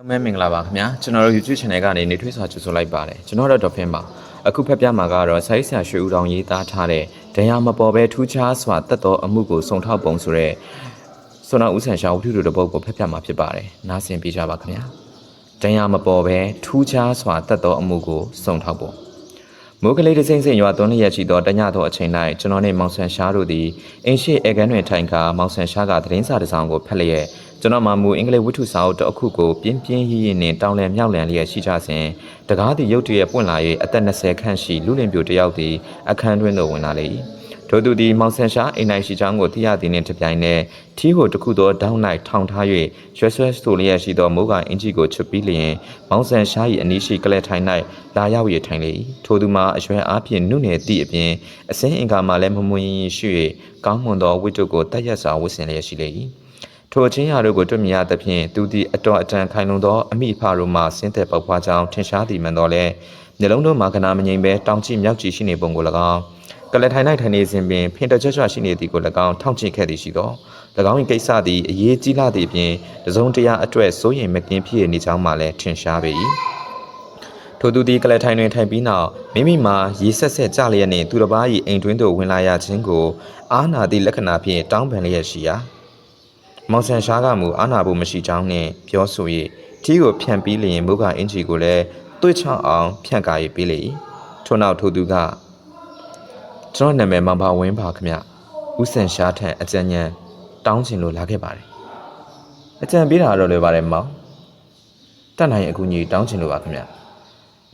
အားလုံးပဲမင်္ဂလာပါခင်ဗျာကျွန်တော်တို့ YouTube channel ကနေနေထွေးစွာကြိုဆိုလိုက်ပါတယ်ကျွန်တော်တို့ဒေါ်ဖင်ပါအခုဖက်ပြမှာကတော့ဆိုင်းဆရာရွှေဦးတော်ရေးသားထားတဲ့ဒဏ်ရာမပေါ်ပဲထူးခြားစွာတတ်တော်အမှုကိုစုံထောက်ပုံဆိုတဲ့ဆွမ်းနာဦးဆန်ရှာဝတ္ထုတို့တပုတ်ကိုဖက်ပြမှာဖြစ်ပါတယ်နားဆင်ပေးကြပါခင်ဗျာဒဏ်ရာမပေါ်ပဲထူးခြားစွာတတ်တော်အမှုကိုစုံထောက်ပုံမိုးကလေးတစ်စိမ့်စိမ့်ရွာသွန်းလျက်ရှိသောတညသောအချိန်၌ကျွန်တော်နှင့်မောင်ဆန်ရှားတို့သည်အင်းရှိအေကန်တွင်ထိုင်ကာမောင်ဆန်ရှားကသတင်းစာတစ်စောင်ကိုဖတ်လျက်ကျွန်တော်မှမူအင်္ဂလိပ်ဝတ္ထုစာအုပ်တစ်အခုကိုပြင်းပြင်းရည်ရည်နှင့်တောင်းလန်မြောက်လန်လျက်ရှိကြစဉ်တကားသည်ရုတ်တရက်ပွင့်လာ၍အသက်20ခန့်ရှိလူလင်ပြိုတစ်ယောက်သည်အခန်းတွင်သို့ဝင်လာလေ၏ထိုသူသည်မောင်ဆန်ရှားအိမ်နိုင်ရှိချောင်းကိုသိရသည်နှင့်တပြိုင်နက်ထီးကိုတစ်ခုသောဒေါင်း၌ထောင်ထား၍ရွှဲဆွဲဆိုလျက်ရှိသောမိုးကအင်ဂျီကိုချွတ်ပြီးလျင်မောင်ဆန်ရှား၏အနီးရှိကလဲထိုင်၌လာရောက်၍ထိုင်လေ၏ထိုသူမှာအရွယ်အားဖြင့်နုနယ်သည့်အပြင်အစင်းအင်္ကာမှလည်းမမွင်ရင်ရှိ၍ကောင်းမွန်သောဝိတ္တုကိုတတ်ရက်စွာဝတ်ဆင်လျက်ရှိလေ၏ ထိုအချင်းရာတို့ကိုတွေ့မြင်ရသဖြင့်သူသည်အတော်အတန်ခိုင်လုံသောအမိအဖတို့မှဆင်းသက်ပေါက်ဖွားကြောင်းထင်ရှားသည်မှန်တော်လဲမျက်လုံးတို့မှာကနာမငြိမ်ပဲတောင်ကြည့်မြောက်ကြည့်ရှိနေပုံကို၎င်းကလထိုင်၌ထိုင်နေစဉ်ပင်ဖင်တကြွကြွရှိနေသည်ကို၎င်းထောက်ကြည့်ခဲ့သည်ရှိသော၎င်း၏ကိစ္စသည်အရေးကြီးလာသည့်အပြင်တစုံတရာအတွက်စိုးရိမ်မကင်းဖြစ်ရနေကြောင်းမှလည်းထင်ရှားပေ၏ထိုသူသည်ကလထိုင်တွင်ထိုင်ပြီးနောက်မိမိမှာရေဆက်ဆက်ကြလျက်နှင့်သူတစ်ပါး၏အိမ်တွင်းသို့ဝင်လာရခြင်းကိုအာနာသည့်လက္ခဏာဖြင့်တောင်းပန်လျက်ရှိရာ မောင်ဆန်ရှားကမူအာနာဖို့မရှိကြောင်းနှင့်ပြောဆို၍ထီးကိုဖြန့်ပြီးလျင်မုကအင်ဂျီကိုလည်းတွေးချောင်းအောင်ဖြန့်ကာ၍ပေးလေ၏ထို့နောက်ထိုသူကကျွန်တော်နာမည်မောင်ပါဝင်းပါခင်ဗျဦးစင်ရှားထန်အကြံဉာဏ်တောင်းချင်လို့လာခဲ့ပါတယ်အကြံပေးတာတော့လွယ်ပါတယ်မောင်တတ်နိုင်ရင်အကူအညီတောင်းချင်လို့ပါခင်ဗျ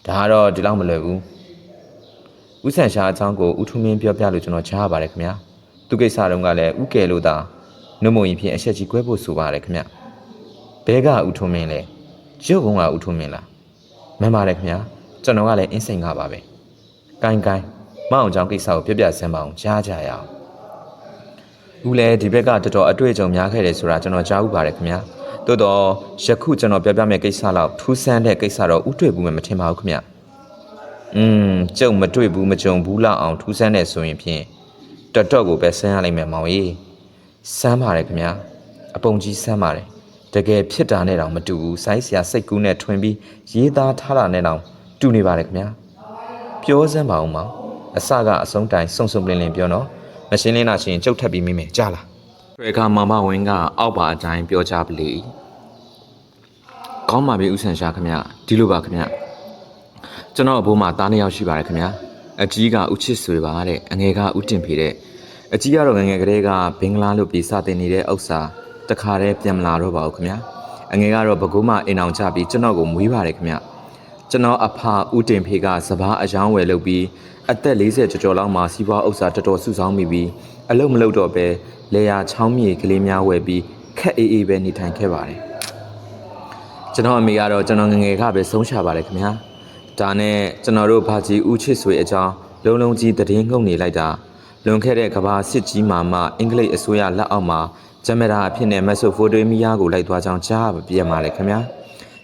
ဒါကတော့ဒီလောက်မလွယ်ဘူးဦးစင်ရှားအကြောင်းကိုဦးထူးမင်းပြောပြလို့ကျွန်တော်ကြားရပါတယ်ခင်ဗျသူကိစ္စတုန်းကလည်းဦးကယ်လို့သာ နှုတ်မုံရင်ဖြင့်အချက်ကြီးကွဲဖို့ဆိုပါတယ်ခင်ဗျဘဲကဦးထူးမင်းလဲရုပ်ကုန်းကဦးထူးမင်းလားမှန်ပါတယ်ခင်ဗျကျွန်တော်ကလည်းအင်းစိန်ကပါပဲကိုင်းကိုင်းမအောင်ကြောင့်ကိစ္စကိုပြပြဆန်းမအောင်ကြားကြရအောင်။ဦးလည်းဒီဘက်ကတော်တော်အတွေ့အကြုံများခဲ့တယ်ဆိုတာကျွန်တော်ကြားဥပါတယ်ခင်ဗျာ။သို့တော့ယခုကျွန်တော်ပြပြမယ့်ကိစ္စလောက်ထူးဆန်းတဲ့ကိစ္စတော့ဥတွေ့ဘူးမှမထင်ပါဘူးခင်ဗျ။อืมကြုံမတွေ့ဘူးမကြုံဘူးလောက်အောင်ထူးဆန်းတယ်ဆိုရင်ဖြင့်တော်တော်ကိုပဲဆန်းရလိမ့်မယ်မောင်ကြီး။ ဆန်းပါတယ်ခင်ဗျာ။အပုံကြီးဆန်းပါတယ်။တကယ်ဖြစ်တာနဲ့တောင်မတူဘူး။ဆိုင်းစရာစိတ်ကူးနဲ့ထွင်ပြီးရေးသားထားတာနဲ့တောင်တူနေပါတယ်ခင်ဗျာ။ပြောစမ်းပါဦးမောင်။အစကအဆုံးတိုင်စုံစုံလင်းလင်းပြောနော်မရှင်းလင်းတာရှင်ကြုတ်ထပ်ပြီးမိမယ်ကြားလားထွေခါမမဝင်းကအောက်ပါအတိုင်းပြောကြပလေကောင်းပါပြီဥဆန်ရှာခမဒီလိုပါခမကျွန်တော်အဘိုးမှာသားနှစ်ယောက်ရှိပါတယ်ခမအကြီးကဥချစ်ဆွေပါတဲ့အငယ်ကဥတင်ဖေတဲ့ အကြီးကတော့ငယ်ငယ်ကလေးကဘင်္ဂလားလို့ပြေစတင်နေတဲ့ဥစ္စာတခါတည်းပြန်မလာတော့ပါဘူးခမအငယ်ကတော့ဘကုမအိမ်အောင်ချပြီးကျွန်တော်ကိုမွေးပါတယ်ခမကျွန်တော်အဖဦးတင်ဖေကစပားအယောင်းဝယ်လုပ်ပြီးအသက်40ကျော်ကျော်လောက်မှစီးပွားဥစ္စာတော်တော်စုဆောင်းမိပြီးအလုံးမလုပ်တော့ပဲလေယာချောင်းမြေကလေးများဝယ်ပြီးခက်အေးအေးပဲနေထိုင်ခဲ့ပါတယ်ကျွန်တော်အမေကတော့ကျွန်တော်ငယ်ငယ်ကပဲဆုံးရှာပါတယ်ခင်ဗျာဒါနဲ့ကျွန်တော်တို့ဘာကြီးဦးချစ်ဆွေအကြောင်းလုံးလုံးကြီးတည်ငုံနေလိုက်တာ လွန်ခဲ့တဲ့ကဘာစစ်ကြီးမှာမှအင်္ဂလိပ်အစိုးရလက်အောက်မှာဂျမရာအဖြစ်နဲ့မက်ဆိုဖိုတွေမီယာကိုလိုက်သွားကြောင်းကြားပြပါလေခင်ဗျာ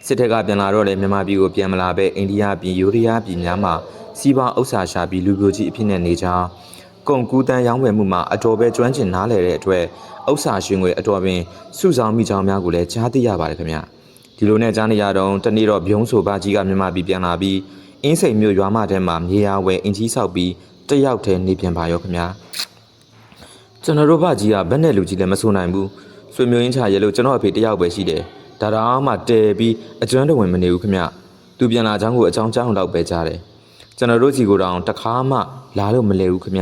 စစ်တပ်ကပြန်လာတော့လေမြန်မာပြည်ကိုပြန်မလာပဲအိန္ဒိယပြည်ယူရီးယားပြည်များမှာစီးပွားဥစ္စာရှာပြီးလူပြိုကြီးအဖြစ်နဲ့နေကြကုန်ကူးတန်းရောင်းဝယ်မှုမှာအတော်ပဲကျွမ်းကျင်နားလည်တဲ့အတွက်ဥစ္စာရှင်တွေအတော်ပင်စုဆောင်မိကြောင်းများကိုလည်းကြားသိရပါတယ်ခင်ဗျဒီလိုနဲ့ကြားနေရတော့တနေ့တော့ဘုံဆိုပါကြီးကမြန်မာပြည်ပြန်လာပြီးအင်းစိန်မြို့ရွာမထဲမှာမြေယာဝယ်အင်ကြီးဆောက်ပြီး တယောက်တည်းနေပြန်ပါရောခင်ဗျကျွန်တော်တို့ဘကြီးကဘက်နဲ့လူကြီးလည်းမဆိုနိုင်ဘူးဆွေမျိုးရင်းချရဲလို့ကျွန်တော်အဖေတယောက်ပဲရှိတယ်ဒါတော့မှတဲပြီးအကျွမ်းတော်ဝင်မနေဘူးခမသူပြန်လာချောင်းကိုအချောင်းချောင်းတော့ပဲကြားတယ်ကျွန်တော်တို့စီကိုတောင်တခါမှလာလို့မလဲဘူးခမ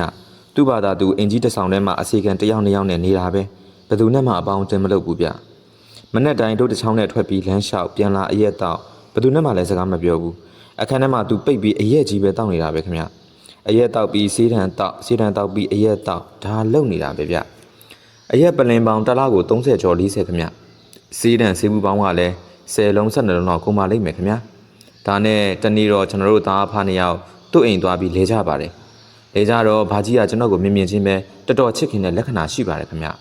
သူ့ဘာသာသူအင်ကြီးတဆောင်ထဲမှာအစီကံတယောက်နှစ်ယောက်နဲ့နေတာပဲဘယ်သူနဲ့မှအပေါင်းအသင်းမလုပ်ဘူးဗျမနေ့တိုင်းတို့တစ်ချောင်းနဲ့ထွက်ပြီးလမ်းလျှောက်ပြန်လာအရက်တော့ဘယ်သူနဲ့မှလည်းစကားမပြောဘူးအခန်းထဲမှာသူပိတ်ပြီးအရက်ကြီးပဲတောက်နေတာပဲခမ အရက်တောက်ပြီးစေးတံတောက်စေးတံတောက်ပြီးအရက်တောက်ဒါလုံနေတာပဲဗျအရက်ပလင်ပေါင်တစ်လားကို30ကျော်40ခမစီးတန်ဆေးဘူးပေါင်းကလည်း10လုံး12လုံးလောက်ကုန်ပါလိမ့်မယ်ခင်ဗျာဒါနဲ့တနေ့တော့ကျွန်တော်တို့သားအဖနှစ်ယောက်သူ့အိမ်သွားပြီးလဲကြပါတယ်လဲကြတော့ဘာကြီးကကျွန်တော်ကိုမြင်မြင်ချင်းပဲတော်တော်ချစ်ခင်တဲ့လက္ခဏာရှိပါတယ်ခင်ဗျာ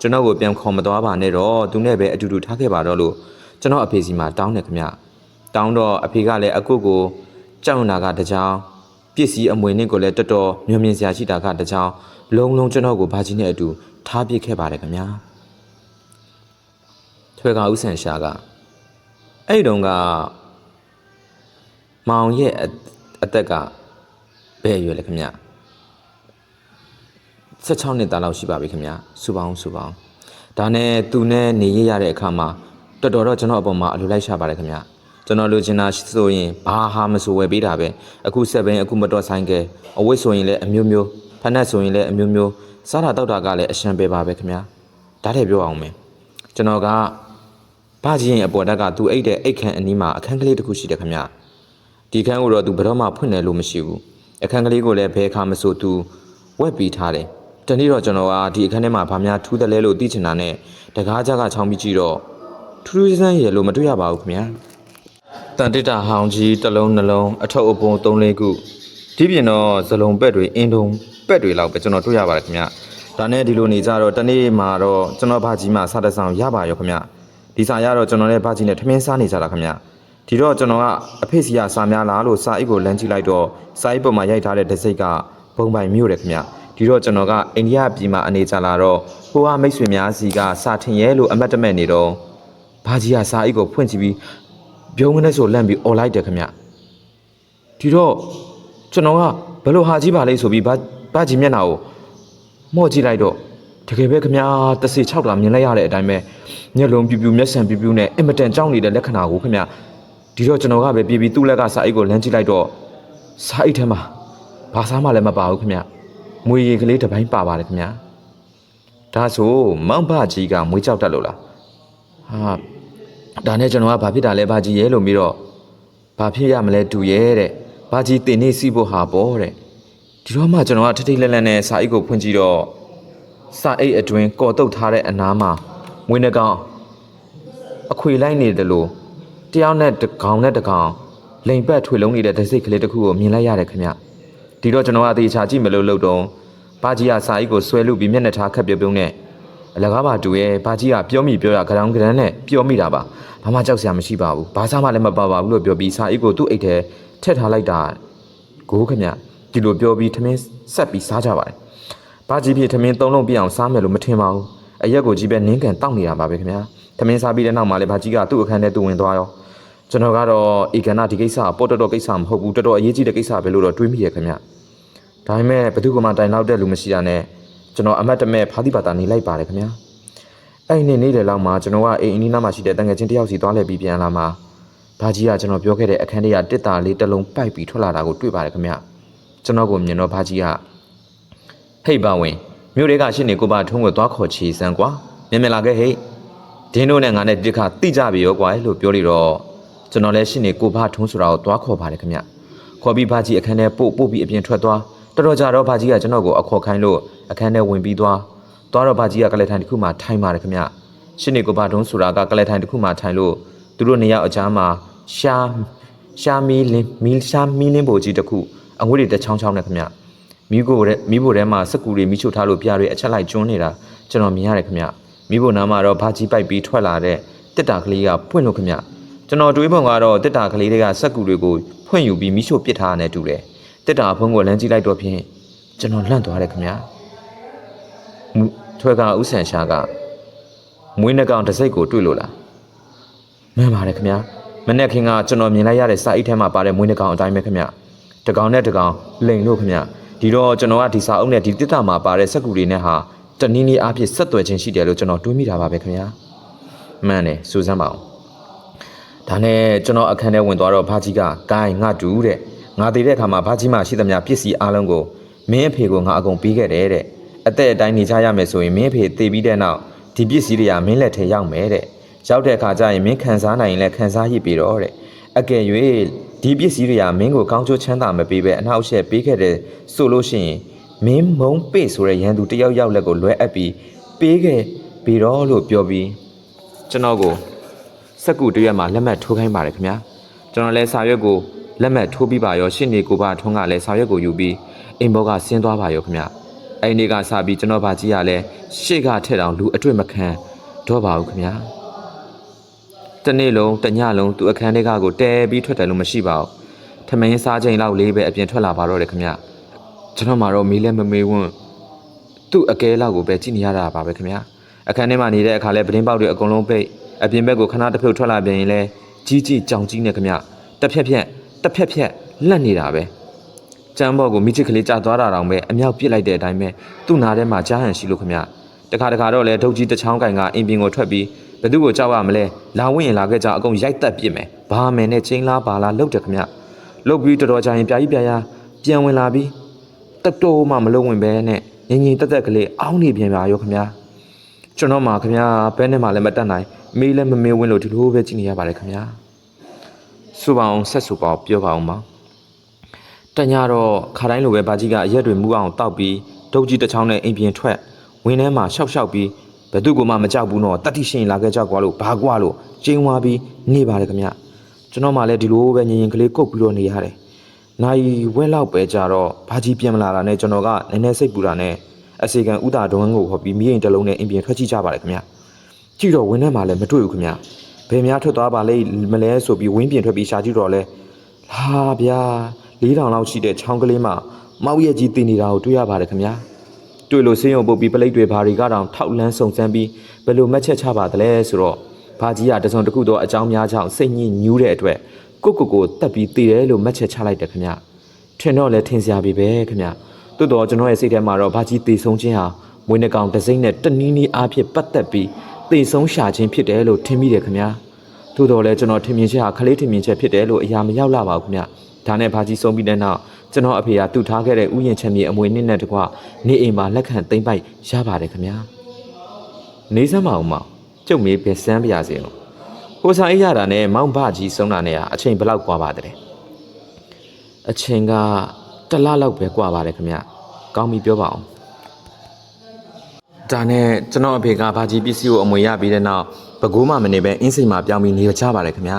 ကျွန်တော်ကိုပြန်ခေါ်မသွားပါနဲ့တော့သူနဲ့ပဲအတူတူထားခဲ့ပါတော့လို့ကျွန်တော်အဖေစီမှာတောင်းတယ်ခင်ဗျာတောင်းတော့အဖေကလည်းအကုတ်ကိုကြောက်နာကတကြောင် ပစ္စည်းအမွေနဲ့ကိုလည်းတော်တော်မြင်မြင်စရာရှိတာကတကြောင်လုံးလုံးကျွန်တော်ကိုဘာကြီးနဲ့အတူထားပြစ်ခဲ့ပါတယ်ခင်ဗျာထွေကဥဆန်ရှာကအဲ့ဒီတုန်းကမောင်ရဲ့အအသက်ကဘယ်အရွယ်လဲခင်ဗျ16နှစ်သားလောက်ရှိပါပြီခင်ဗျစူပေါင်းစူပေါင်းဒါနဲ့သူနဲ့နေရရတဲ့အခါမှာတော်တော်တော့ကျွန်တော်အပေါ်မှာအလိုလိုက်ရှာပါတယ်ခင်ဗျ ကျွန်တော်လိုချင်တာဆိုရင်ဘာဟာမဆိုဝယ်ပေးတာပဲအခုဆက်ဘင်းအခုမတော်ဆိုင်ကဲအဝတ်ဆိုရင်လည်းအမျိုးမျိုးဖက်နက်ဆိုရင်လည်းအမျိုးမျိုးစားတာတောက်တာကလည်းအရှံပဲပါပဲခင်ဗျဒါတည်းပြောအောင်မယ်ကျွန်တော်ကဘာကြီးရင်အပေါ်တက်ကသူအိတ်တဲ့အိတ်ခန့်အနီးမှာအခန်းကလေးတစ်ခုရှိတယ်ခင်ဗျဒီခန်းကိုတော့သူဘယ်တော့မှဖွင့်တယ်လို့မရှိဘူးအခန်းကလေးကိုလည်းဘယ်အခါမှဆိုသူဝက်ပြီးထားတယ်တနေ့တော့ကျွန်တော်ကဒီအခန်းထဲမှာဗာများထူးတယ်လဲလို့သိချင်တာနဲ့တကားကြကချောင်းပြီးကြည့်တော့ထူးထူးဆန်းဆန်းရယ်လို့မတွေ့ရပါဘူးခင်ဗျ တန်တစ်တာဟောင်းကြီးတစ်လုံးနှလုံးအထုပ်အပုံ၃လေးခုဒီပြင်တော့ဇလုံးပက်တွေအင်းတုံပက်တွေလောက်ပဲကျွန်တော်တွေ့ရပါတယ်ခင်ဗျဒါနဲ့ဒီလိုနေကြတော့တနေ့မှာတော့ကျွန်တော်ဘာကြီးမှစတဲ့ဆောင်ရပါရောခင်ဗျဒီစာရတော့ကျွန်တော်နဲ့ဘာကြီးနဲ့ထမင်းစားနေကြတာခင်ဗျဒီတော့ကျွန်တော်ကအဖေစီရစာများလားလို့စာအိတ်ကိုလမ်းကြည့်လိုက်တော့စာအိတ်ပေါ်မှာရိုက်ထားတဲ့ဒစိတ်ကဘုံပိုင်မြို့တယ်ခင်ဗျဒီတော့ကျွန်တော်ကအိန္ဒိယပြည်မှာအနေကြလာတော့ဟိုကမိတ်ဆွေများစီကစာထင်ရဲလို့အမတ်တမဲ့နေတော့ဘာကြီးကစာအိတ်ကိုဖွင့်ကြည့်ပြီး ပြုံးကနေဆိုလန့်ပြီးអော်လိုက်တယ်ခင်ဗျဒီတော့ကျွန်တော်ကဘယ်လိုဟာကြီးပါလဲဆိုပြီးဘာဘာကြီးမျက်နှာကိုမော့ကြည့်လိုက်တော့တကယ်ပဲခမတစေ6တာမြင်လိုက်ရတဲ့အတိုင်းပဲမျက်လုံးပြူပြူမျက်စံပြူပြူနဲ့အင်မတန်ကြောက်နေတဲ့လက္ခဏာကိုခမဒီတော့ကျွန်တော်ကပဲပြေးပြီးသူ့လက်ကစာအိတ်ကိုလမ်းကြည့်လိုက်တော့စာအိတ်ထဲမှာဘာစားမှလည်းမပါဘူးခမမွေရီကလေးတစ်ပိုင်းပါပါတယ်ခမဒါဆိုမောင်ဘကြီးကမွေးကြောက်တတ်လို့လားဟာ ဒါနဲ့ကျွန်တော်ကဘာဖြစ်တာလဲဘာကြီးရဲလို့ပြီးတော့ဘာဖြစ်ရမလဲတူရဲတဲ့ဘာကြီးတင်နေစီဖို့ဟာပေါ့တဲ့ဒီတော့မှကျွန်တော်ကထိထိလက်လက်နဲ့စာအိတ်ကိုဖွင့်ကြည့်တော့စာအိတ်အတွင်းကော်တုတ်ထားတဲ့အနားမှာမွေးနှကောင်အခွေလိုက်နေတယ်လို့တယောက်နဲ့တကောင်နဲ့တကောင်လိန်ပတ်ထွေလုံးနေတဲ့ဒစိတ်ကလေးတစ်ခုကိုမြင်လိုက်ရတယ်ခင်ဗျဒီတော့ကျွန်တော်ကအသေးချာကြည့်မလို့လို့တော့ဘာကြီးကစာအိတ်ကိုဆွဲလူပြီးမျက်နှာထားခက်ပြုံးပြုံးနဲ့ အလကားပါတူရဲ့ဘာကြီးကပြောမိပြောရကရောင်ကရန်နဲ့ပြောမိတာပါဘာမှကြောက်စရာမရှိပါဘူးဘာစားမှလည်းမပါပါဘူးလို့ပြောပြီးစာအိတ်ကိုသူ့အိတ်ထဲထည့်ထားလိုက်တာကိုခင်ဗျဒီလိုပြောပြီးထမင်းဆက်ပြီးစားကြပါတယ်။ဘာကြီးဖြစ်ထမင်းသုံးလုံးပြအောင်စားမယ်လို့မထင်ပါဘူး။အရက်ကိုကြီးပဲနင်းကန်တောက်နေတာပါပဲခင်ဗျာ။ထမင်းစားပြီးတဲ့နောက်မှာလည်းဘာကြီးကသူ့အခန်းထဲသူ့ဝင်သွားရော။ကျွန်တော်ကတော့ဧကနာဒီကိစ္စကပေါ်တော်တော်ကိစ္စမဟုတ်ဘူးတော်တော်အရေးကြီးတဲ့ကိစ္စပဲလို့တော့တွေးမိရခင်ဗျ။ဒါပေမဲ့ဘယ်သူကမှတိုင်လောက်တဲ့လူမရှိတာနဲ့ ကျွန်တော်အမတ်တမဲ့ဖာတိပါတာနေလိုက်ပါတယ်ခင်ဗျာ။အဲ့ဒီနေ့နေ့လယ်လောက်မှာကျွန်တော်ကအိမ်အနီးနားမှာရှိတဲ့တန်ငယ်ချင်းတယောက်စီသွားလဲပြီးပြန်လာမှာဘာကြီးကကျွန်တော်ပြောခဲ့တဲ့အခန်းထဲကတစ်တာလေးတစ်လုံးပိုက်ပြီးထွက်လာတာကိုတွေ့ပါတယ်ခင်ဗျ။ကျွန်တော်ကိုမြင်တော့ဘာကြီးကဟိတ်ပါဝင်မြို့တွေကရှင်းနေကိုပါထုံးကိုသွားခေါ်ချီစမ်းကွာမြင်မြင်လာခဲ့ဟိတ်ဒင်းတို့နဲ့ငါနဲ့တစ်ခါတိကြပြီရောကွာလို့ပြောလိုက်တော့ကျွန်တော်လည်းရှင်းနေကိုပါထုံးဆိုတာကိုသွားခေါ်ပါတယ်ခင်ဗျခေါ်ပြီးဘာကြီးအခန်းထဲပို့ပို့ပြီးအပြင်ထွက်သွားတော်တော်ကြာတော့ဘာကြီးကကျွန်တော်ကိုအခေါ်ခိုင်းလို့ အခန်းထဲဝင်ပြီးသွားသွားတော့ဘာကြီးကကလက်ထိုင်တစ်ခုမှထိုင်ပါတယ်ခင်ဗျရှင်းနေကိုပါထုံးဆိုတာကကလက်ထိုင်တစ်ခုမှထိုင်လို့သူတို့နေရာအကြားမှာရှာရှာမီလင်းမီရှာမီလင်းပိုကြီးတစ်ခုအငွေတွေတချောင်းချောင်းနဲ့ခင်ဗျမိဖို့တဲ့မိဖို့ထဲမှာစက်ကူတွေမိချို့ထားလို့ပြားတွေအချက်လိုက်ကျွန်းနေတာကျွန်တော်မြင်ရတယ်ခင်ဗျမိဖို့နားမှာတော့ဘာကြီးပိုက်ပြီးထွက်လာတဲ့တစ်တာကလေးကပွင့်လို့ခင်ဗျကျွန်တော်တွေးပုံကတော့တစ်တာကလေးတွေကစက်ကူတွေကိုဖွင့်ယူပြီးမိချို့ပစ်ထားတဲ့တူတယ်တစ်တာဖုံးကိုလမ်းကြည့်လိုက်တော့ဖြင့်ကျွန်တော်လန့်သွားတယ်ခင်ဗျ ထွဲကဥဆန်ရှာကမွေးနှကောင်တစ်စိတ်ကိုတွေ့လို့လားမှန်ပါတယ်ခင်ဗျမနေ့ခင်ကကျွန်တော်မြင်လိုက်ရတဲ့စာအိတ်ထဲမှာပါတဲ့မွေးနှကောင်အတိုင်းပဲခင်ဗျတကောင်နဲ့တကောင်လိန်လို့ခင်ဗျဒီတော့ကျွန်တော်ကဒီစာအုပ်နဲ့ဒီတစ်တာမှာပါတဲ့စက်ကူတွေနဲ့ဟာတနည်းနည်းအားဖြင့်ဆက်သွယ်ခြင်းရှိတယ်လို့ကျွန်တော်တွေးမိတာပါပဲခင်ဗျမှန်တယ်စူးစမ်းပါအောင်ဒါနဲ့ကျွန်တော်အခန်းထဲဝင်သွားတော့ဘာကြီးကဂိုင်းငါတူတဲ့ငါတည်တဲ့အခါမှာဘာကြီးမှရှိသမျှပစ္စည်းအားလုံးကိုမင်းအဖေကငါအကုန်ပေးခဲ့တယ်တဲ့ အသက်အတိုင်းနေကြရမယ်ဆိုရင်မင်းအဖေတည်ပြီးတဲ့နောက်ဒီပစ္စည်းတွေကမင်းလက်ထဲရောက်မယ်တဲ့ရောက်တဲ့အခါကျရင်မင်းခံစားနိုင်ရင်လည်းခံစားရပြီတော့တဲ့အကယ်၍ဒီပစ္စည်းတွေကမင်းကိုကောင်းကျိုးချမ်းသာမပေးပဲအနောက်ရှက်ပေးခဲ့တဲ့ဆိုလို့ရှိရင်မင်းမုံပေ့ဆိုတဲ့ရန်သူတယောက်ယောက်လက်ကိုလွဲအပ်ပြီးပေးခဲ့ပြီးတော့လို့ပြောပြီးကျွန်တော်ကိုစက်ကူတရက်မှာလက်မှတ်ထိုးခိုင်းပါတယ်ခင်ဗျာကျွန်တော်လည်းစာရွက်ကိုလက်မှတ်ထိုးပြီးပါရောရှင့်နေကိုပါထွန်းကလည်းစာရွက်ကိုယူပြီးအိမ်ဘောကဆင်းသွားပါရောခင်ဗျ အဲ့ဒီကစပြီးကျွန်တော်ဗာကြီးကလည်းရှေ့ကထက်အောင်လူအတွေ့မခံတော့ပါဘူးခင်ဗျာတနေ့လုံးတညလုံးသူအခန်းထဲကကိုတဲပြီးထွက်တယ်လို့မရှိပါဘူးထမင်းစားချိန်လောက်လေးပဲအပြင်ထွက်လာပါတော့တယ်ခင်ဗျကျွန်တော်မှတော့မီးလည်းမမေးဝန်းသူ့အကဲလောက်ကိုပဲကြည့်နေရတာပါပဲခင်ဗျအခန်းထဲမှာနေတဲ့အခါလဲပတင်းပေါက်တွေအကုန်လုံးပိတ်အပြင်ဘက်ကိုခဏတစ်ဖြုတ်ထွက်လာပြန်ရင်လဲကြကြီးကြီးကြောင်ကြီးနဲ့ခမတစ်ဖြက်ဖြက်တစ်ဖြက်ဖြက်လက်နေတာပဲ ကျမ်းဘော်ကိုမိချစ်ကလေးကြာသွားတာတောင်ပဲအမြောက်ပစ်လိုက်တဲ့အတိုင်းပဲသူ့နာထဲမှာကြားဟန်ရှိလို့ခမတခါတခါတော့လေဒုတ်ကြီးတစ်ချောင်းကင်ကအင်ပင်ကိုထွက်ပြီးဘသူ့ကိုကြောက်ရမလဲလာဝင်ရင်လာခဲ့ကြအကုန်ရိုက်တက်ပစ်မယ်ဘာမယ်နဲ့ချင်းလားဘာလားလှုပ်တယ်ခမလှုပ်ပြီးတော်တော်ကြာရင်ပြာကြီးပြာရပြန်ဝင်လာပြီးတက်တော်မှမလုံးဝင်ပဲနဲ့ငငင်တက်တက်ကလေးအောင်းနေပြန်ပါရောခမကျွန်တော်မှခမဘဲနဲ့မှလည်းမတက်နိုင်မေးလည်းမမေးဝင်လို့ဒီလိုပဲကြည့်နေရပါတယ်ခမစူပါအောင်ဆက်စူပါအောင်ပြောပါအောင်ပါ တညာတော့ခါတိုင်းလိုပဲဘာကြီးကအရက်တွေမူအောင်တောက်ပြီးဒုတ်ကြီးတစ်ချောင်းနဲ့အိမ်ပြင်ထွက်ဝင်းထဲမှာရှောက်ရှောက်ပြီးဘသူ့ကိုမှမကြောက်ဘူးတော့တတိရှင်လာခဲ့ကြောက်ကွာလို့ဘာကွာလို့ကျင်းသွားပြီးနေပါတယ်ခမကျွန်တော်မှလည်းဒီလိုပဲငရင်ကလေးကုတ်ပြီးတော့နေရတယ်နိုင်ဝဲလောက်ပဲကြတော့ဘာကြီးပြန်မလာတာနဲ့ကျွန်တော်ကနည်းနည်းစိတ်ပူတာနဲ့အစီကံဥတာဒုံကိုဟောပြီးမိရင်တစ်လုံးနဲ့အိမ်ပြင်ထွက်ကြည့်ကြပါတယ်ခမကြည့်တော့ဝင်းထဲမှာလည်းမတွေ့ဘူးခမဘယ်များထွက်သွားပါလဲမလဲဆိုပြီးဝင်းပြင်ထွက်ပြီးရှာကြည့်တော့လဲလာဗျာ ၄တောင်လောက်ရှိတဲ့ချောင်းကလေးမှာမောက်ရက်ကြီးတင်နေတာကိုတွေ့ရပါတယ်ခင်ဗျာတွေ့လို့ဆေးရုံပုတ်ပြီးပလိတ်တွေဘာတွေကတော့ထောက်လန်းစုံစမ်းပြီးဘယ်လိုမှတ်ချက်ချပါသလဲဆိုတော့ဘာကြီးကတစုံတစ်ခုတော့အကြောင်းများကြောင့်စိတ်ညစ်ညူးတဲ့အတွက်ကိုကိုကိုတက်ပြီးတည်တယ်လို့မှတ်ချက်ချလိုက်တယ်ခင်ဗျာထင်တော့လဲထင်စရာပဲပဲခင်ဗျာတိုးတော့ကျွန်တော်ရဲ့စိတ်ထဲမှာတော့ဘာကြီးတည်ဆုံးခြင်းဟာမွေးနှကောင်တစ်စိမ့်နဲ့တနည်းနည်းအားဖြင့်ပတ်သက်ပြီးတည်ဆုံးရှာခြင်းဖြစ်တယ်လို့ထင်မိတယ်ခင်ဗျာတိုးတော့လဲကျွန်တော်ထင်မြင်ချက်ဟာခလေးထင်မြင်ချက်ဖြစ်တယ်လို့အရာမရောက်လာပါဘူးခင်ဗျာ ဒါနဲ့ဘာကြီးဆုံးပြီးတဲ့နောက်ကျွန်တော်အဖေကတူထားခဲ့တဲ့ဥယျာဉ်ချက်မြေအမွေနှစ်နဲ့တကွနေအိမ်မှာလက်ခံသိမ့်ပိုက်ရပါတယ်ခင်ဗျာနေစမ်းမအောင်မောင်ကျုပ်မေးပဲစမ်းပြရစီအောင်ကိုစားအေးရတာနဲ့မောင်ဘကြီးဆုံးတာနဲ့အချိန်ဘလောက်ကွာပါတယ်အချိန်ကတလလောက်ပဲကွာပါတယ်ခင်ဗျကောင်းပြီပြောပါအောင်ဒါနဲ့ကျွန်တော်အဖေကဘာကြီးပစ္စည်းကိုအမွေရပြီးတဲ့နောက်ဘကူးမှမနေပဲအင်းစိန်မှာပြောင်းပြီးနေကြပါတယ်ခင်ဗျာ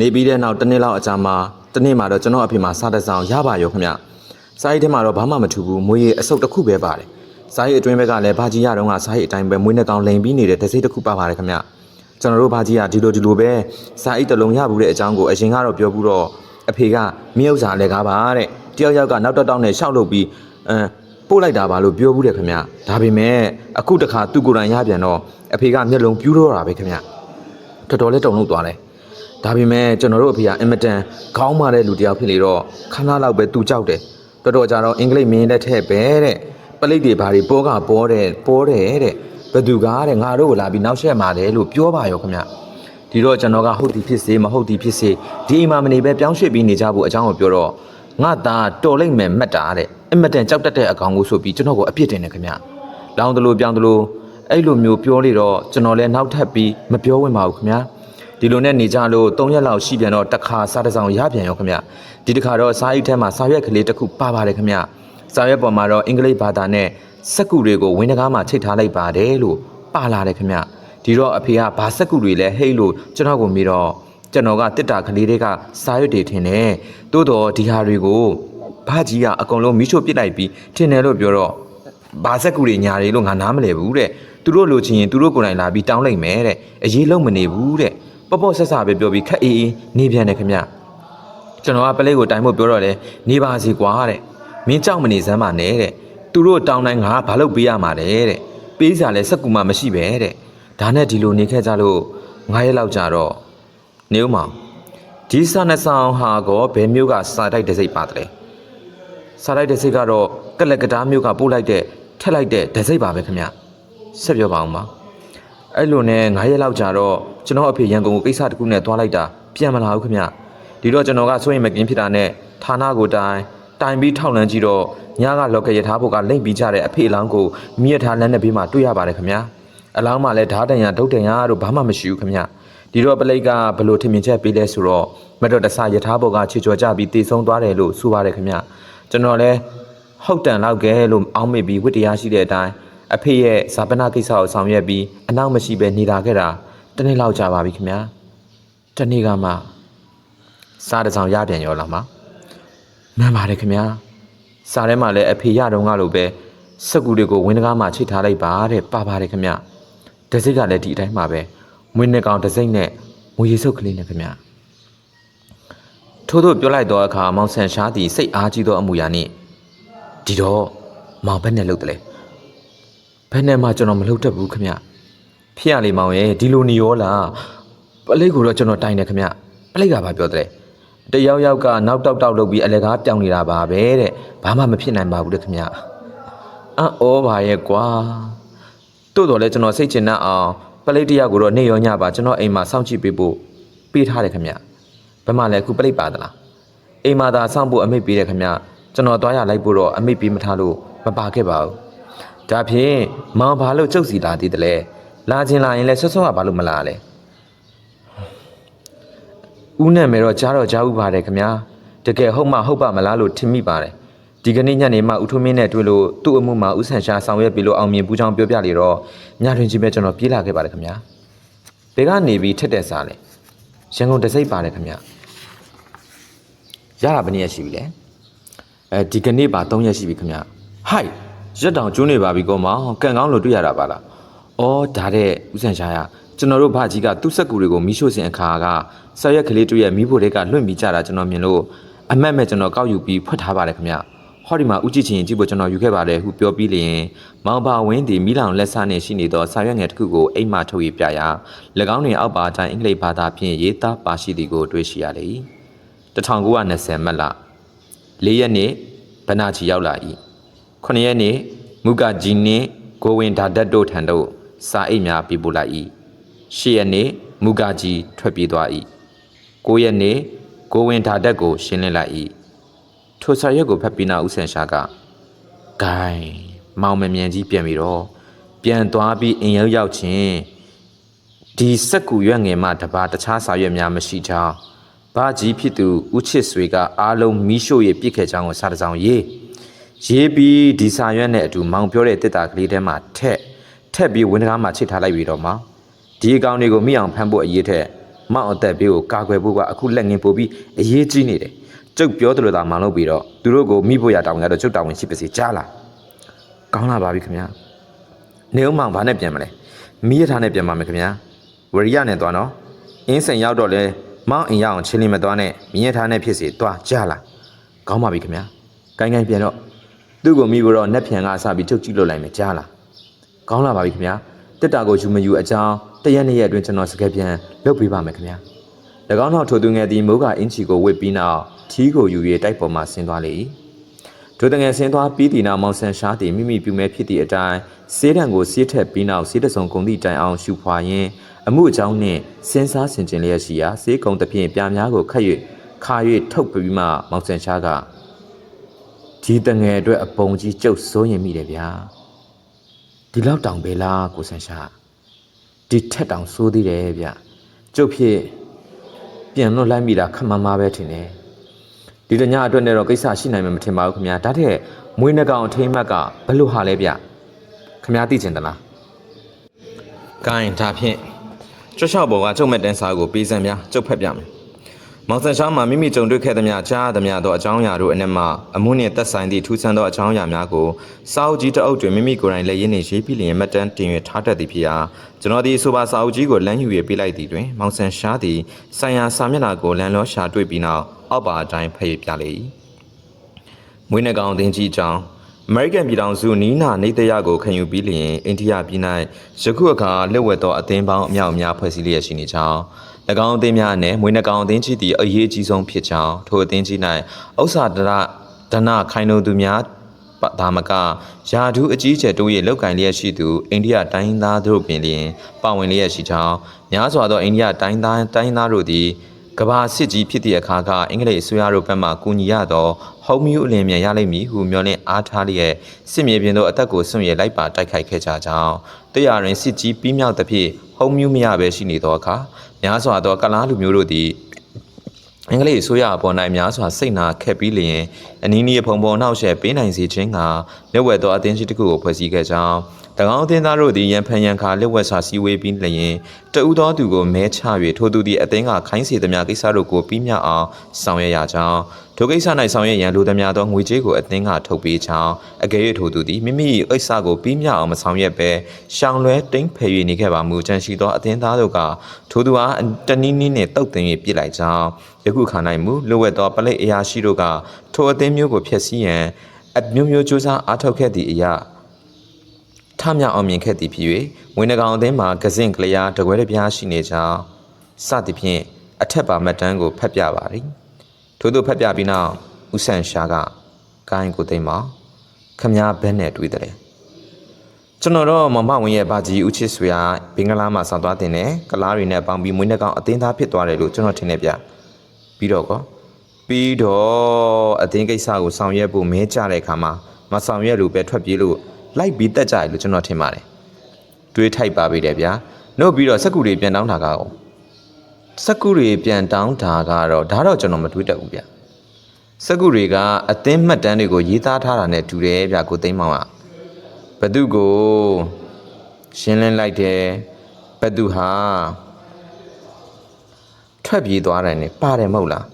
နေပြီးတဲ့နောက်တစ်နှစ်လောက်အကြာမှာ တနေ့မှာတော့ကျွန်တော်အဖေမှာစားတဲ့ဆောင်ရပါရောခင်ဗျစားရီထဲမှာတော့ဘာမှမထူဘူးမွေးရအစုပ်တစ်ခုပဲပါတယ်စားရီအတွင်းဘက်ကလည်းဘာကြီးရတော့ကစားရီအတိုင်းပဲမွေးနဲ့ကောင်လိန်ပြီးနေတဲ့တစိတစ်ခုပါပါတယ်ခင်ဗျကျွန်တော်တို့ဘာကြီးကဒီလိုဒီလိုပဲစားရီတစ်လုံးရဘူးတဲ့အကြောင်းကိုအရင်ကတော့ပြောဘူးတော့အဖေကမြေဥစ္စာလည်းကားပါတဲ့တယောက်ယောက်ကနောက်တော့တောင်းနဲ့ရှောက်လုပ်ပြီးအမ်ပို့လိုက်တာပါလို့ပြောဘူးတယ်ခင်ဗျဒါပေမဲ့အခုတခါသူ့ကိုယ်တိုင်ရပြန်တော့အဖေကမျက်လုံးပြူးတော့တာပဲခင်ဗျတော်တော်လေးတုံလို့သွားတယ် ဒါပေမဲ့ကျွန်တော်တို့အဖေကအင်မတန်ခေါင်းမာတဲ့လူတစ်ယောက်ဖြစ်လေတော့ခဏလောက်ပဲသူကြောက်တယ်တော်တော်ကြာတော့အင်္ဂလိပ်မင်းလက်ထက်ပဲတဲ့ပလိတ်တွေဘာတွေပေါ်ကပေါ်တယ်ပေါ်တယ်တဲ့ဘသူကားတဲ့ငါတို့ကိုလာပြီးနောက်ဆက်มาတယ်လို့ပြောပါရောခင်ဗျဒီတော့ကျွန်တော်ကဟုတ်သည်ဖြစ်စေမဟုတ်သည်ဖြစ်စေဒီအိမ်မှာမနေပဲပြောင်းရွှေ့ပြီးနေကြဖို့အကြောင်းကိုပြောတော့ငါသားတော်လိုက်မယ်မှတ်တာတဲ့အင်မတန်ကြောက်တတ်တဲ့အကောင်ကိုဆိုပြီးကျွန်တော်ကိုအပြစ်တင်တယ်ခင်ဗျလောင်းတလို့ပြောင်းတလို့အဲ့လိုမျိုးပြောလေတော့ကျွန်တော်လည်းနောက်ထပ်ပြီးမပြောဝင်ပါဘူးခင်ဗျာ ဒီလိုနဲ့နေကြလို့၃ရက်လောက်ရှိပြန်တော့တစ်ခါစားတစ်စောင်ရပြန်ရောခင်ဗျဒီတစ်ခါတော့စားအိတ်ထဲမှာစာရွက်ကလေးတစ်ခုပါပါတယ်ခင်ဗျစာရွက်ပေါ်မှာတော့အင်္ဂလိပ်ဘာသာနဲ့စက်ကူတွေကိုဝင်းတကားမှာချိတ်ထားလိုက်ပါတယ်လို့ပါလာတယ်ခင်ဗျဒီတော့အဖေကဘာစက်ကူတွေလဲဟိတ်လို့ကျွန်တော်ကိုမေးတော့ကျွန်တော်ကတစ်တာကလေးတွေကစာရွက်တွေထင်တယ်တိုးတော့ဒီဟာတွေကိုဘာကြီးကအကုန်လုံးမီးရှို့ပစ်လိုက်ပြီးထင်တယ်လို့ပြောတော့ဘာစက်ကူတွေညာတွေလို့ငါနားမလဲဘူးတဲ့သူတို့လိုချင်ရင်သူတို့ကိုယ်တိုင်လာပြီးတောင်းလိုက်မယ်တဲ့အရေးလုံးမနေဘူးတဲ့ ပေါ့ပေါ့ဆက်ဆက်ပဲပြောပြီးခက်အေးအေးနေပြန်တယ်ခင်ဗျကျွန်တော်ကပလိတ်ကိုတိုင်ဖို့ပြောတော့လေနေပါစီကွာတဲ့မင်းကြောက်မနေစမ်းပါနဲ့တဲ့သူတို့တောင်းတိုင်းငါဘာလုပ်ပေးရမှာလဲတဲ့ပေးစရာလဲစက်ကူမှမရှိပဲတဲ့ဒါနဲ့ဒီလိုနေခဲ့ကြလို့ငါးရက်လောက်ကြာတော့နေဦးမောင်ဒီစာနဲ့ဆောင်ဟာကောဘယ်မျိုးကစာတိုက်တဲ့စိတ်ပါတယ်စာတိုက်တဲ့စိတ်ကတော့ကလက်ကတားမျိုးကပို့လိုက်တဲ့ထက်လိုက်တဲ့ဒစိတ်ပါပဲခင်ဗျဆက်ပြောပါအောင်ပါ အဲ့လိုနဲ့9ရက်လောက်ကြာတော့ကျွန်တော်အဖေရန်ကုန်ကိုကိစ္စတစ်ခုနဲ့သွားလိုက်တာပြန်မလာဘူးခင်ဗျဒီတော့ကျွန်တော်ကစိုးရင်မကင်းဖြစ်တာနဲ့ဌာနကိုတိုင်တိုင်ပြီးထောက်လန်းကြည့်တော့ညကလောက်ကရထားဖို့ကလိမ့်ပြီးကြတဲ့အဖေအလောင်းကိုမြစ်ထားလမ်းနဲ့ဘေးမှာတွေ့ရပါတယ်ခင်ဗျအလောင်းမှလည်းဓာတ်တန်ရဒုတ်တန်ရတို့ဘာမှမရှိဘူးခင်ဗျဒီတော့ပလိတ်ကဘလို့ထင်မြင်ချက်ပေးလဲဆိုတော့မတော်တဆရထားဘောကချေချော်ကြပြီးတည်ဆုံးသွားတယ်လို့ဆိုပါတယ်ခင်ဗျကျွန်တော်လည်းဟုတ်တန်လောက်ကဲလို့အောင်းမိပြီးဝိတရားရှိတဲ့အတိုင်း အဖေရဲ့ဇာပနာကိစ္စကိုဆောင်ရွက်ပြီးအနောက်မရှိပဲနေလာခဲ့တာတနေ့လောက်ကြာပါပြီခင်ဗျာတနေ့ကမှစားတစ်ဆောင်ရပြန်ရောလာမှာမှန်ပါတယ်ခင်ဗျာစားထဲမှာလည်းအဖေရတော့ငါလိုပဲစက်ကူတွေကိုဝင်းတကားမှာချိတ်ထားလိုက်ပါတဲ့ပါပါတယ်ခင်ဗျဒစိတ်ကလည်းဒီအတိုင်းမှာပဲမွေးနှစ်ကောင်ဒစိတ်နဲ့ငွေရည်စုပ်ကလေးနဲ့ခင်ဗျထို့သို့ပြောလိုက်တော့အခါမောင်ဆန်ရှားသည်စိတ်အားကြီးသောအမူအရာနှင့်ဒီတော့မောင်ဘက်နဲ့လှုပ်တယ်လေဘ ယ်နဲ့မှကျွန်တော်မလှုပ်တတ်ဘူးခင်ဗျဖြစ်ရလေမောင်ရဲ့ဒီလိုနေရောလားပလိတ်ကိုတော့ကျွန်တော်တိုင်တယ်ခင်ဗျဘပလိတ်ကဘာပြောတဲ့တယောက်ယောက်ကနောက်တောက်တောက်လုပ်ပြီးအလကားပြောင်းနေတာပါပဲတဲ့ဘာမှမဖြစ်နိုင်ပါဘူးတဲ့ခင်ဗျအံ့ဩပါရဲ့ကွာတို့တော်လဲကျွန်တော်စိတ်ချင်တတ်အောင်ပလိတ်တယောက်ကိုတော့နေရောညပါကျွန်တော်အိမ်မှာစောင့်ကြည့်ပေးဖို့ပေးထားတယ်ခင်ဗျဘယ်မှလဲအခုပလိတ်ပါသလားအိမ်မှာသာစောင့်ဖို့အမိတ်ပေးတယ်ခင်ဗျကျွန်တော်သွားရလိုက်ဖို့တော့အမိတ်ပေးမထားလို့မပါခဲ့ပါဘူး ဒါဖြင့်မောင်ဘာလို့ကြုတ်စီလာသေးတယ်လဲလာခြင်းလာရင်လဲဆွတ်ဆွတ်ကဘာလို့မလာလဲဦးနဲ့မယ်တော့ကြားတော့ကြားဥပါတယ်ခင်ဗျာတကယ်ဟုတ်မှဟုတ်ပါမလားလို့ထင်မိပါတယ်ဒီကနေ့ညနေမှဦးထွန်းမင်းနဲ့တွေ့လို့သူ့အမှုမှာဦးဆန်ရှာဆောင်ရွက်ပြီးလို့အောင်မြင်ပူးချောင်းပြောပြလေတော့ညတွင်ချင်းပဲကျွန်တော်ပြေးလာခဲ့ပါတယ်ခင်ဗျာဘယ်ကနေပြီးထက်တဲ့စားလဲရန်ကုန်တစိမ့်ပါတယ်ခင်ဗျာရတာဘယ်နည်းရရှိပြီလဲအဲဒီကနေ့ပါ3ရက်ရှိပြီခင်ဗျာဟိုက် ရက်တောင်ကျွန်းနေပါပြီကောမောင်ကန်ကောင်းလို့တွေ့ရတာပါလားအော်ဒါတဲ့ဦးဆန်ရှာရကျွန်တော်တို့ဘာကြီးကသူ့စက်ကူတွေကိုမီးရှို့စင်အခါကဆက်ရက်ကလေးတို့ရဲ့မီးဖိုတွေကလွင့်ပြီးကြတာကျွန်တော်မြင်လို့အမက်မဲ့ကျွန်တော်ကောက်ယူပြီးဖွက်ထားပါတယ်ခင်ဗျဟောဒီမှာဥကြည့်ချင်းကြည့်ဖို့ကျွန်တော်ယူခဲ့ပါတယ်ဟုပြောပြီးလျင်မောင်ပါဝင်းဒီမိလောင်လက်စားနဲ့ရှိနေသောစာရွက်ငယ်တစ်ခုကိုအိမ်မှထုတ်ရပြရာ၎င်းတွင်အောက်ပါအတိုင်းအင်္ဂလိပ်ဘာသာဖြင့်ရေးသားပါရှိသည်ကိုတွေ့ရှိရလေ1920မတ်လ၄ရက်နေ့ဗနာချီရောက်လာ၏ 9ရက်နေ့မုကကြီးနှင့်ကိုဝင်ဒါဒတ်တို့ထံသို့စာအိတ်များပြပို့လိုက်၏10ရက်နေ့မုကကြီးထွက်ပြေးသွား၏9ရက်နေ့ကိုဝင်ဒါဒတ်ကိုရှင်းလင်းလိုက်၏ထိုစာရွက်ကိုဖတ်ပြီးနောက်ဦးဆန်ရှာကဂိုင်းမောင်မမြန်ကြီးပြန်ပြီးတော့ပြန်သွားပြီးအင်ရောက်ရောက်ချင်းဒီစက်ကူရွက်ငယ်မှတပါတခြားစာရွက်များမရှိချောင်းဘာကြီးဖြစ်သူဦးချစ်ဆွေကအားလုံးမီးရှို့ရပြစ်ခဲ့ကြောင်းကိုစာတစ်စောင်ရေး ရေးပြီးဒီစာရွက်နဲ့အတူမောင်ပြောတဲ့တစ်တာကလေးထဲမှာထက်ထက်ပြီးဝင်းကားမှာချစ်ထားလိုက်ပြီးတော့မှဒီအကောင်တွေကိုမိအောင်ဖမ်းဖို့အရေးထက်မောင်အသက်ဘေးကိုကာကွယ်ဖို့ကအခုလက်ငင်းပို့ပြီးအရေးကြီးနေတယ်ကျုပ်ပြောတယ်လို့သာမောင်လုပ်ပြီးတော့သူတို့ကိုမိဖို့ရတောင်းကတော့ကျုပ်တောင်းဝင်ရှိပါစေကြားလားကောင်းလာပါပြီခင်ဗျာနေဦးမောင်ဘာနဲ့ပြန်မလဲမိရထားနဲ့ပြန်ပါမယ်ခင်ဗျာဝရိယနဲ့သွားနော်အင်းစိန်ရောက်တော့လဲမောင်အိမ်ရောက်အောင်ချင်းလင်းမသွားနဲ့မိရထားနဲ့ဖြစ်စီသွားကြားလားကောင်းပါပြီခင်ဗျာကိုင်းကိုင်းပြန်တော့ သူ့ကိုမိဖို့တော့နက်ဖြန်ကအစပြီးကျုပ်ကြည့်လို့လိုက်မယ်ကြားလားကောင်းလာပါပြီခင်ဗျာတက်တာကိုယူမယူအကြောင်းတရက်နှစ်ရက်အတွင်းကျွန်တော်စကက်ပြန်လုပ်ပေးပါမယ်ခင်ဗျာ၎င်းတော်ထိုသူငယ်သည်မိုးကအင်ချီကိုဝစ်ပြီးနောက်ထီးကိုယူ၍တိုက်ပေါ်မှဆင်းသွားလေ၏ထိုတငယ်ဆင်းသွားပြီးတီနာမောင်ဆန်ရှားသည်မိမိပြုမဲဖြစ်သည့်အတိုင်းစေးတံကိုစေးထက်ပြီးနောက်စေးတဆုံကုန်သည့်တိုင်အောင်ရှုဖွာရင်းအမှုအကြောင်းနှင့်စဉ်းစားဆင်ခြင်လျက်ရှိရာစေးကုံတစ်ဖြင့်ပြာများကိုခတ်၍ခါ၍ထုတ်ပြီးမှမောင်ဆန်ရှားက ဒီတငယ်အတွက်အပုံကြီးကျုပ်စိုးရင်မိတယ်ဗျာဒီလောက်တောင်ပဲလားကိုဆန်ရှားဒီထက်တောင်စိုးသေးတယ်ဗျကျုပ်ဖြစ်ပြန်လွတ်လိုက်မိတာခက်မမာပဲထင်တယ်ဒီတညအတွက်နဲ့တော့ကိစ္စရှိနိုင်မှာမထင်ပါဘူးခင်ဗျာဒါတဲ့မွေးနှကောင်အထိမ်းအမှတ်ကဘယ်လိုဟာလဲဗျခင်ဗျာသိချင်သလားဂိုင်းဒါဖြင့်ကျွတ်လျှောက်ဘောကကျုပ်မဲ့တန်းစာကိုပေးစံများကျုပ်ဖက်ပြမယ် မောင်ဆန်ရှားမှာမိမိကြုံတွေ့ခဲ့သမျှကြားသမျှသောအကြောင်းအရာတို့အနက်မှအမှုနှင့်သက်ဆိုင်သည့်ထူးဆန်းသောအကြောင်းအရာများကိုစာအုပ်ကြီးတစ်အုပ်တွင်မိမိကိုယ်တိုင်လက်ရင်းနှင့်ရေးပြီးလျင်မှတ်တမ်းတင်၍ထားတတ်သည်ဖြစ်ရာကျွန်တော်သည်ဆိုပါစာအုပ်ကြီးကိုလမ်းယူ၍ပေးလိုက်သည်တွင်မောင်ဆန်ရှားသည်ဆိုင်ရာစာမျက်နှာကိုလမ်းလောရှာတွေ့ပြီးနောက်အောက်ပါအတိုင်းဖတ်ရပြလေ၏မွေးနှကောင်အသင်းကြီးအကြောင်းအမေရိကန်ပြည်ထောင်စုနီးနာနေတရကိုခံယူပြီးလျင်အိန္ဒိယပြည်၌ယခုအခါလက်ဝက်သောအသင်းပေါင်းအမြောက်အများဖွဲ့စည်းလျက်ရှိနေကြောင်း၎ င်းအသင်းများနဲ့မွေးနှကောင်အသင်းကြီးသည်အရေးကြီးဆုံးဖြစ်ကြောင်းထိုအသင်းကြီး၌ဥစ္စာဒရဒနာခိုင်လုံသူများဒါမကယာဒူးအကြီးကျယ်တိုးရဲ့လောက်ကင်လျက်ရှိသူအိန္ဒိယတိုင်းသားတို့ပင်လျင်ပါဝင်လျက်ရှိကြောင်းများစွာသောအိန္ဒိယတိုင်းသားတိုင်းသားတို့သည်ကဘာစစ်ကြီးဖြစ်သည့်အခါကအင်္ဂလိပ်အစိုးရတို့ဘက်မှကူညီရသောဟုံးမြူအလင်းမြန်ရလိမ့်မည်ဟုမျှော်လင့်အားထားလျက်စစ်မြေပြင်သို့အသက်ကိုဆွံ့ရလိုက်ပါတိုက်ခိုက်ခဲ့ကြကြောင်းတရားရင်စစ်ကြီးပြီးမြောက်သဖြင့်ဟုံးမြူမရပဲရှိနေသောအခါ များစွာသောကလားလူမျိုးတို့သည်အင်္ဂလိပ်အစိုးရအပေါ်၌များစွာစိတ်နာခက်ပြီးလျင်အနီးနီးဖုံဖုံနှောက်ယှက်ပေးနိုင်စေခြင်းကလက်ဝဲသောအသင်းရှိတစ်ခုကိုဖွဲ့စည်းခဲ့ကြောင်း၎င်းအသင်းသားတို့သည်ရန်ဖန်ရန်ခါလက်ဝဲစာစည်းဝေးပြီးလျင်တဦးသောသူကိုမဲချ၍ထိုသူသည်အသင်းကခိုင်းစေသမျှကိစ္စတို့ကိုပြီးမြောက်အောင်ဆောင်ရွက်ရကြောင်း ထိုကိစ္စ၌ဆောင်ရွက်ရန်လိုသမျှသောငွေကြေးကိုအသင်းကထုတ်ပေးကြောင်းအကယ်၍ထိုသူသည်မိမိ၏ကိစ္စကိုပြီးမြောက်အောင်မဆောင်ရွက်ဘဲရှောင်လွဲတိမ့်ဖယ်၍နေခဲ့ပါမူကြံရှိသောအသင်းသားတို့ကထိုသူအားတနည်းနည်းနှင့်တုတ်တင်၍ပြစ်လိုက်ကြောင်းယခုခါ၌မူလိုဝက်သောပလိတ်အရာရှိတို့ကထိုအသင်းမျိုးကိုဖျက်ဆီးရန်အမျိုးမျိုးစူးစမ်းအားထုတ်ခဲ့သည့်အရာထမြောက်အောင်မြင်ခဲ့သည်ဖြစ်၍ဝင်းနကောင်အသင်းမှာကစင့်ကလျာတကွဲတပြားရှိနေကြောင်းစသည်ဖြင့်အထက်ပါမှတ်တမ်းကိုဖတ်ပြပါသည် ထို့သို့ဖတ်ပြပြီးနောက်ဦးဆန်ရှားကကိုင်းကိုသိမ့်မောင်ခမည်းဘဲနဲ့တွေ့တယ်ကျွန်တော်တော့မမဝင်းရဲ့ဘာကြီးဦးချစ်ဆွေကဘင်္ဂလားမှာဆောင်းသွားတင်တယ်ကလားတွေနဲ့ပေါင်းပြီးမွေးနှကောင်အသင်းသားဖြစ်သွားတယ်လို့ကျွန်တော်ထင်နေဗျပြီးတော့ကောပြီးတော့အသင်းကိစ္စကိုဆောင်ရွက်ဖို့မဲကြတဲ့အခါမှာမဆောင်ရွက်လို့ပဲထွက်ပြေးလို့လိုက်ပြီးတက်ကြတယ်လို့ကျွန်တော်ထင်ပါတယ်တွေးထိုက်ပါပြီတယ်ဗျာနှုတ်ပြီးတော့စက်ကူတွေပြန်တောင်းတာကော စက်ကူတွေပြန်တောင်းတာကတော့ဒါတော့ကျွန်တော်မတွေးတတ်ဘူးဗျစက်ကူတွေကအသင်းမှတ်တမ်းတွေကိုရေးသားထားတာနဲ့တူတယ်ဗျကိုသိမ်းမောင်ကဘသူကိုရှင်းလင်းလိုက်တယ်ဘသူဟာထွက်ပြေးသွားတယ်နဲ့ပါတယ်မဟုတ်လား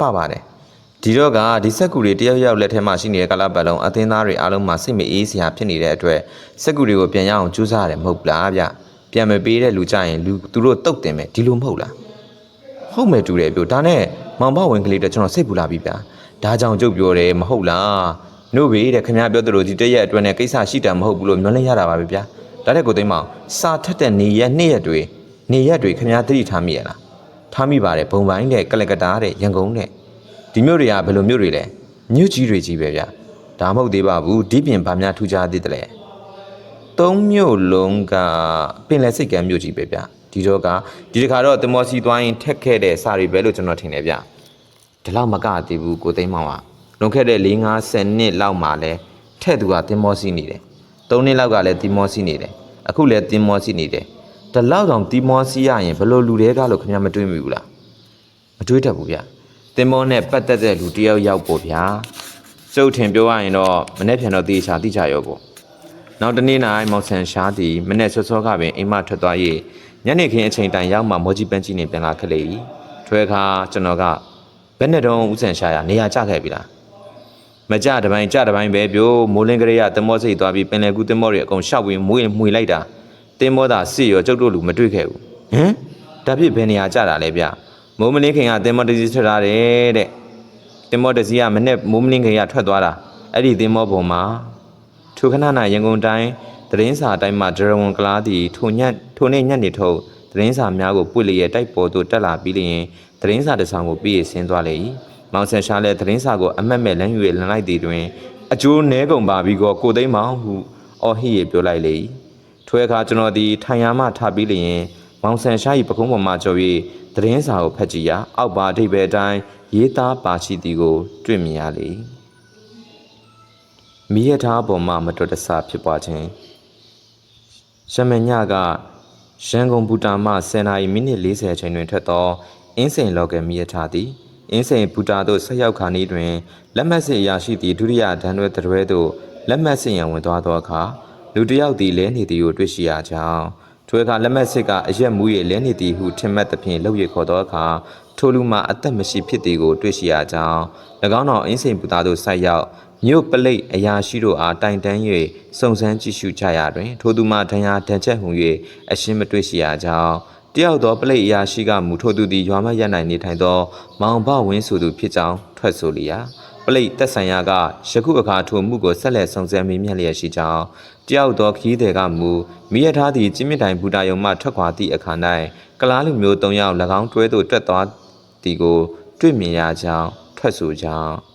ပပါတယ်ဒီတော့ကဒီစက်ကူတွေတယောက်ယောက်လက်ထဲမှာရှိနေတဲ့ကလာပတ်လုံးအသင်းသားတွေအားလုံးမှာစိတ်မအေးစရာဖြစ်နေတဲ့အတွက်စက်ကူတွေကိုပြန်ရအောင်ကြိုးစားရတယ်မဟုတ်လားဗျပြန်မပေးတဲ့လူကြရင်လူသူတို့တုတ်တင်မယ်ဒီလိုမဟုတ်လား ဟုတ်မယ်တူတယ်ပြောဒါနဲ့မောင်ဘဝင်ကလေးတော့ကျွန်တော်စိတ်ပူလာပြီဗျဒါကြောင့်ကြုတ်ပြောတယ်မဟုတ်လားနှုတ်ဘေးတဲ့ခင်ဗျားပြောသလိုဒီတရက်အတွင်းနဲ့ကိစ္စရှိတာမဟုတ်ဘူးလို့မျှော်လင့်ရတာပါပဲဗျာဒါတဲ့ကိုသိမ်းမအောင်စာထက်တဲ့နေရက်နှစ်ရက်တွေနေရက်တွေခင်ဗျားသတိထားမိရလားထားမိပါတယ်ဘုံပိုင်းတဲ့ကလကတာတဲ့ရန်ကုန်တဲ့ဒီမြို့တွေကဘယ်လိုမြို့တွေလဲမြို့ကြီးတွေကြီးပဲဗျဒါမဟုတ်သေးပါဘူးဒီပြင်ဗာများထူးခြားသေးတယ်လေသုံးမြို့လုံးကပင်လယ်စိတ်ကမ်းမြို့ကြီးပဲဗျ ဒီတော့ကဒီတခါတော့တမောစီသွားရင်ထက်ခဲ့တဲ့စာတွေပဲလို့ကျွန်တော်ထင်တယ်ဗျဒီလောက်မကသေးဘူးကိုသိမ်းမောင်ကလွန်ခဲ့တဲ့၄50နှစ်လောက်မှလဲထက်သူကတင်မောစီနေတယ်၃နှစ်လောက်ကလည်းတင်မောစီနေတယ်အခုလည်းတင်မောစီနေတယ်ဒီလောက်တောင်တင်မောစီရရင်ဘယ်လိုလူတွေကလို့ခင်ဗျားမတွေးမိဘူးလားမတွေးတတ်ဘူးဗျတင်မောနဲ့ပတ်သက်တဲ့လူတယောက်ရောက်ပေါ့ဗျာစုတ်ထင်ပြောရရင်တော့မနေ့ပြန်တော့တေချာတိချရောပေါ့နောက်တနေ့နိုင်မောင်ဆန်ရှားသည်မနေ့စောစောကပင်အိမ်မထွက်သွား၍ ညနေခင်းအချိန်တိုင်ရောက်မှမော်ကြီးပန်းကြီးနဲ့ပြန်လာခဲ့လေ၏ထွဲခါကျွန်တော်ကဘယ်နဲ့တော့ဦးဆန်ရှားရနေရာကျခဲ့ပြီလားမကြတပိုင်းကြတပိုင်းပဲပြို့မိုးလင်းကလေးရတင်မောစိတ်သွားပြီးပင်လယ်ကူးတင်မောတွေအကုန်ရှောက်ပြီးမွေးမှွေလိုက်တာတင်မောသာစစ်ရောကျုပ်တို့လူမတွေ့ခဲ့ဘူးဟမ်ဒါဖြစ်ဘယ်နေရာကျတာလဲဗျမိုးမလင်းခင်ကတင်မောတစီထွက်လာတယ်တဲ့တင်မောတစီကမနဲ့မိုးမလင်းခင်ကထွက်သွားတာအဲ့ဒီတင်မောပုံမှာထိုခဏနာရန်ကုန်တိုင်း သတင်းစာတိုင်းမှာဒရဝန်ကလားသည်ထိုညက်ထိုနေ့ညနေထုတ်သတင်းစာများကိုပွင့်လျက်တိုက်ပေါ်သို့တက်လာပြီးလျင်သတင်းစာတစ်စောင်ကိုပြီးရဆင်းသွားလေ၏မောင်ဆန်ရှားလည်းသတင်းစာကိုအမက်မဲ့လမ်းယူရလန်လိုက်သည်တွင်အကျိုးနဲကုန်ပါပြီးကောကိုသိမ်းမောင်ဟုအော်ဟိရပြောလိုက်လေ၏ထိုအခါကျွန်တော်သည်ထိုင်ရမှထပြီးလျင်မောင်ဆန်ရှား၏ပကုံးပေါ်မှကျော်၍သတင်းစာကိုဖတ်ကြည့်ရာအောက်ပါအထိပ်ပဲအတိုင်းရေးသားပါရှိသည်ကို တွေ့မြင်ရလေ၏မိရထားပေါ်မှမတော်တဆဖြစ်ပွားခြင်း ရှမညကရန်ကုန်ဘူတာမှ10နာရီမိနစ်40အချိန်တွင်ထွက်သောအင်းစိန်လော်ကယ်မိရထားသည်အင်းစိန်ဘူတာသို့ဆက်ရောက်ခါနီးတွင်လက်မှတ်စစ်အရာရှိသည့်ဒုတိယဒဏ်တွဲတရွဲသို့လက်မှတ်စစ်ရန်ဝင်သွားသောအခါလူတစ်ယောက်သည်လဲနေသည်ကိုတွေ့ရှိရကြောင်းထိုအခါလက်မှတ်စစ်ကအရက်မူ၍လဲနေသည်ဟုထင်မှတ်သဖြင့်လှုပ်ရခေါ်သောအခါထိုလူမှအသက်မရှိဖြစ်သည်ကိုတွေ့ရှိရကြောင်း၎င်းတော်အင်းစိန်ဘူတာသို့ဆက်ရောက် မြို့ပလိတ်အရာရှိတို့အားတိုင်တန်း၍စုံစမ်းကြည့်ရှုကြရတွင် ထိုသူမှဒဏ်ရာဒဏ်ချက်ဟု၍အရှင်းမတွေ့ရှိရကြောင်းတယောက်သောပလိတ်အရာရှိကမူထိုသူသည်ရွာမရနိုင်နေထိုင်သော မောင်ဘဝင်းဆိုသူဖြစ်ကြောင်းထွက်ဆိုလျာပလိတ်တက်ဆိုင်ရာကယခုအခါထိုမှုကိုဆက်လက်စုံစမ်းမေးမြန်းလျက်ရှိကြောင်းတယောက်သောခီးသည်ကမူမိရထားသည့်ကျင်းမြတိုင်ဘူတာယုံမှထွက်ခွာသည့်အခါ၌ကလားလူမျိုး၃ယောက်၎င်းတွဲသို့တွက်သွားသည်ကို တွေ့မြင်ရကြောင်းထွက်ဆိုကြောင်း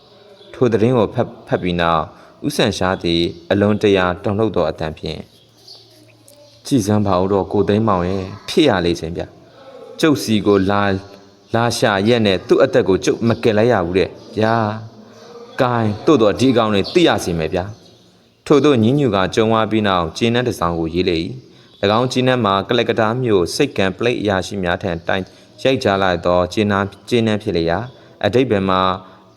ထိုသတင်းကိုဖတ်ဖတ်ပြီးနောက်ဥဆန်ရှားသည်အလွန်တရာတုန်လှုပ်သောအတန်ဖြင့်ကြည်စမ်းပါဦးတော့ကိုသိန်းမောင်ရဲ့ဖြစ်ရလေခြင်းဗျကျုပ်စီကိုလာလာရှာရက်နဲ့သူ့အသက်ကိုကျုပ်မကယ်လိုက်ရဘူးတဲ့ဗျာကိုင်းတို့တော့ဒီကောင်လေးသိရစီမယ်ဗျာထို့သောညင်းညူကကြုံဝါပြီးနောက်ကျင်းနှန်းတစ်ဆောင်ကိုရေးလေ၏၎င်းကျင်းနှန်းမှာကလကတာမျိုးစိတ်ကံပလိတ်အရာရှိများထံတိုင်ရိုက်ကြလိုက်သောကျင်းနှန်းကျင်းနှန်းဖြစ်လျာအတိတ်ဘယ်မှာ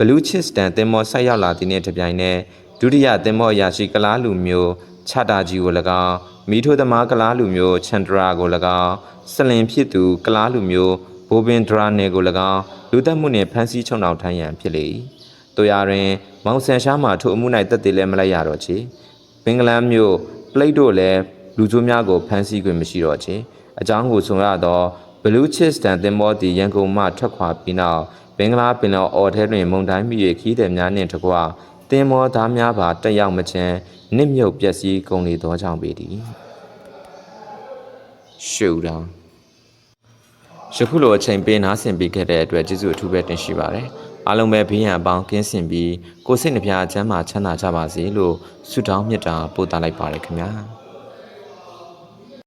ဘလူးချစ်စတန်တင်မောဆက်ရောက်လာတဲ့နေ့တစ်ပြိုင်နက်ဒုတိယတင်မောအရာရှိကလားလူမျိုးချတာကြီးကို၎င်းမိထိုးသမားကလားလူမျိုးချန်ဒရာကို၎င်းစလင်ဖြစ်သူကလားလူမျိုးဘိုဘင်ဒရာနယ်ကို၎င်းလူသက်မှုနှင့်ဖမ်းဆီးချုံနှောင်ထိုင်းရန်ဖြစ်လေ၏တို့ရတွင်မောင်ဆန်ရှားမှထိုအမှု၌တက်တည်လည်းမလိုက်ရတော့ချေဘင်္ဂလန်မြို့ပလိတ်တို့လည်းလူချိုးများကိုဖမ်းဆီးခွင့်မရှိတော့ချေအကြောင်းကိုဆိုရတော့ဘလူးချစ်စတန်တင်မောတီရန်ကုန်မှထွက်ခွာပြီးနောက် ဘင်္ဂလားပင်လယ်အော်ထဲတွင်မုန်တိုင်းမိ၍ခီးသည်များနှင့်တကွတင်မောသားများပါတက်ရောက်မချင်နစ်မြုပ်ပျက်စီးကုန်လေသောကြောင့်ပေသည်ရှူတောင်ယခုလိုအချိန်ပေးနားဆင်ပေးခဲ့တဲ့အတွက်ကျေးဇူးအထူးပဲတင်ရှိပါတယ်အားလုံးပဲဘေးရန်အပေါင်းကင်းစင်ပြီးကိုယ်စိတ်နှပြချမ်းသာချမ်းသာကြပါစေလို့ဆုတောင်းမေတ္တာပို့သလိုက်ပါတယ်ခင်ဗျာ